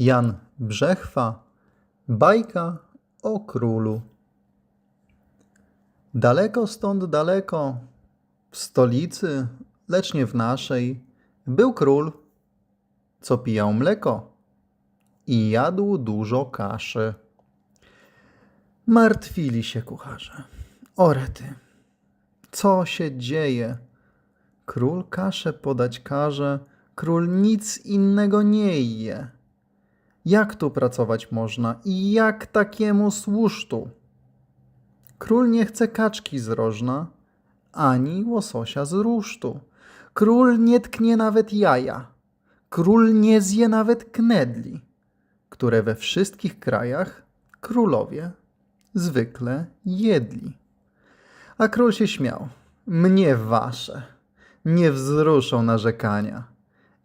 Jan Brzechwa, bajka o królu. Daleko stąd daleko, w stolicy, lecz nie w naszej, był król, co pijał mleko i jadł dużo kaszy. Martwili się kucharze. Orety, co się dzieje? Król kaszę podać każe, król nic innego nie je. Jak tu pracować można i jak takiemu słusztu? Król nie chce kaczki z rożna, ani łososia z rusztu. Król nie tknie nawet jaja. Król nie zje nawet knedli, które we wszystkich krajach królowie zwykle jedli. A król się śmiał. Mnie wasze nie wzruszą narzekania.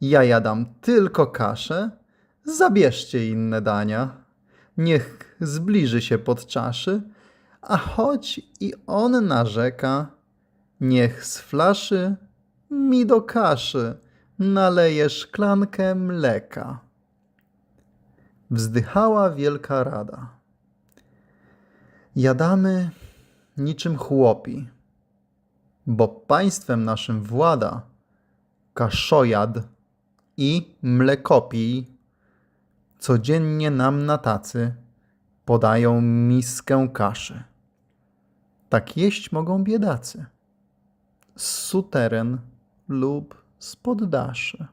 Ja jadam tylko kaszę, zabierzcie inne dania. Niech zbliży się pod czaszy, a choć i on narzeka, niech z flaszy mi do kaszy naleje szklankę mleka. Wzdychała wielka rada. Jadamy niczym chłopi, bo państwem naszym włada kaszojad i mlekopij. Codziennie nam na tacy podają miskę kaszy. Tak jeść mogą biedacy z suteren lub z poddaszy.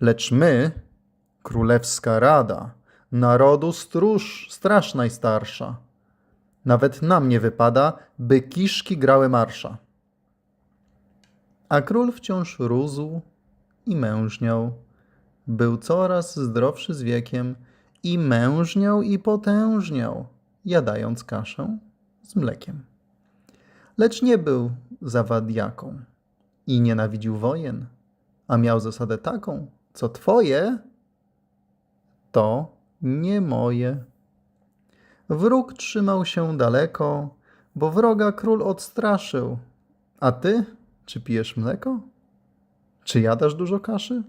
Lecz my, królewska rada, narodu stróż, straż najstarsza, nawet nam nie wypada, by kiszki grały marsza. A król wciąż rósł i mężniał. Był coraz zdrowszy z wiekiem i mężniał i potężniał, jadając kaszę z mlekiem. Lecz nie był zawadiaką i nienawidził wojen, a miał zasadę taką, co twoje, to nie moje. Wróg trzymał się daleko, bo wroga król odstraszył. A ty, czy pijesz mleko? Czy jadasz dużo kaszy?